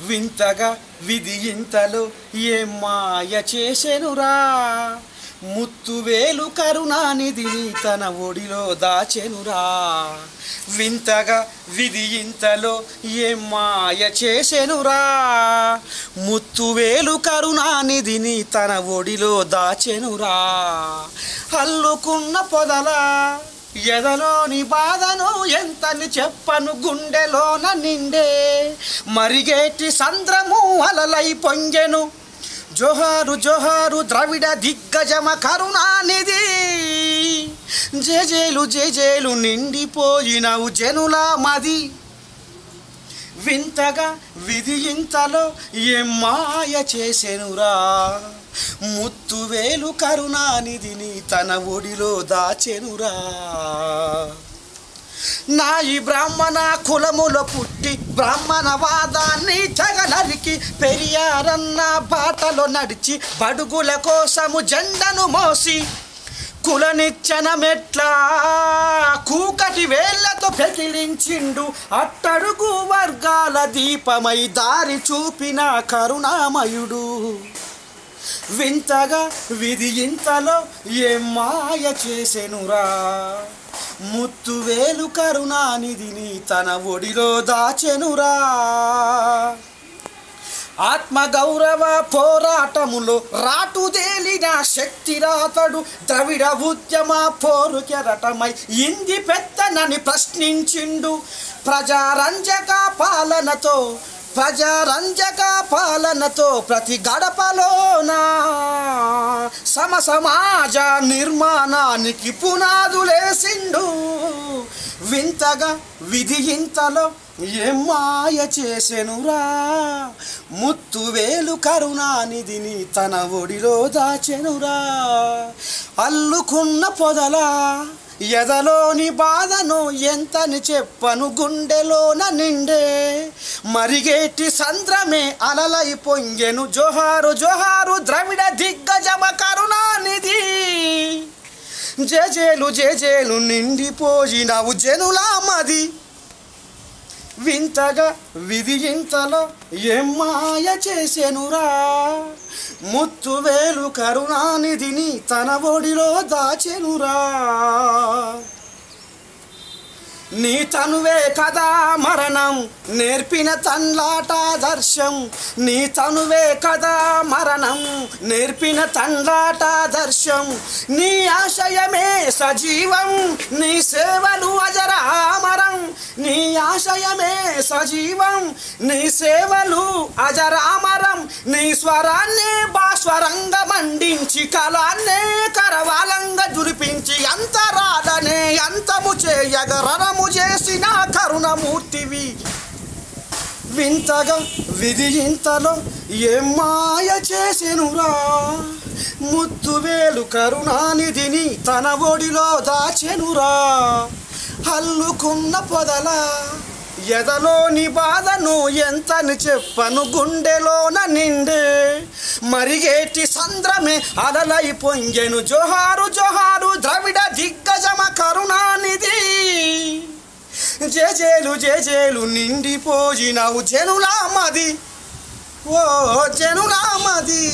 వింతగా విధి ఇంతలో ఏ మాయ చేసెనురా? ముత్తువేలు కరుణానిధిని తన ఒడిలో దాచెనురా? వింతగా విధి ఇంతలో ఏ మాయ చేసెనురా? ముత్తువేలు కరుణానిధిని తన ఒడిలో దాచెనురా? అల్లుకున్న పొదలా ఎదలోని బాధను ఎంతని చెప్పను గుండెలోన నిండే. మరిగేటి సంద్రము అలలై పొంగెను. జోహారు జోహారు ద్రవిడ దిగ్గజమ కరుణానిధి. జేజేలు జేజేలు నిండిపోయినవు జనుల మది. వింతగా విధి ఇంతలో ఏం మాయ చేసెనురా? ముత్తువేలు కరుణానిధిని తన ఒడిలో దాచెనురా. నా ఈ బ్రాహ్మణ కులములో పుట్టి బ్రాహ్మణ వాదాన్ని జగనరికి పెరియారన్న బాటలో నడిచి బడుగుల కోసము జెండను మోసి కులనిచ్చనమెట్లా కూకటి వేళ్ళతో పెకిలించిండు అట్టడుగు వర్గాల దీపమై దారి చూపిన కరుణామయుడు. వింతగా విధి ఇంతలో మాయ చేసెనురా? ముత్తువేలు కరుణానిధిని తన ఒడిలో దాచెనురా? ఆత్మగౌరవ పోరాటములో రాటుదేలిన శక్తిరాతడు ద్రవిడ ఉద్యమ పోరు కెరటమై ఇంది పెత్తనని ప్రశ్నించిండు. ప్రజారంజక పాలనతో ప్రజారంజక పాలనతో ప్రతి గడపలోన సమ సమాజ నిర్మాణానికి పునాదులేసిండు వింతగా విధి ఇంతలో ఏం మాయ చేసెనురా? ముత్తువేలు కరుణానిధిని తన ఒడిలో దాచెనురా? అల్లుకున్న పొదలా ఎదలోని బాధను ఎంతని చెప్పను గుండెలోన నిండే. మరిగేటి సంద్రమే అలలై పొంగెను. జోహారు జోహారు ద్రవిడ దిగ్గజమ కరుణానిధి. జేజేలు జేజేలు నిండిపోయినవు జనులా మది. వింతగా విధి ఎమ్మాయ ఏం మాయ చేసెనురా? ముత్తువేలు కరుణానిధిని తన ఒడిలో దాచెనురా. నీ తనువే కదా మరణం నేర్పిన తండ్లాటాదర్శం నీ తనువే కదా మరణం నేర్పిన తండ్లాటాదర్శం నీ ఆశయమే సజీవం నీ సేవలు అజరా ఆశయమే సజీవం. నీ సేవలు అజరామరం. నీ స్వరాన్నే భాస్వరంగా మండించి కళాన్నే కరవాలంగా జురిపించి అంతరాలనే అంతము చేయగ రణము చేసిన కరుణమూర్తివి. వింతగా విధి ఇంతలో ఏం మాయ చేసెనురా? ముత్తువేలు కరుణానిధిని తన ఒడిలో దాచెనురా? హల్లుకున్న పొదల ఎదలోని బాధను ఎంతని చెప్పను గుండెలోన నిండే మరిగేటి సంద్రమే అలలై పొంగెను జోహారు జోహారు ద్రవిడ దిగ్గజమ కరుణానిధి. జేజేలు జేజేలు నిండిపోయినవు జనులామది. ఓ జనులామది.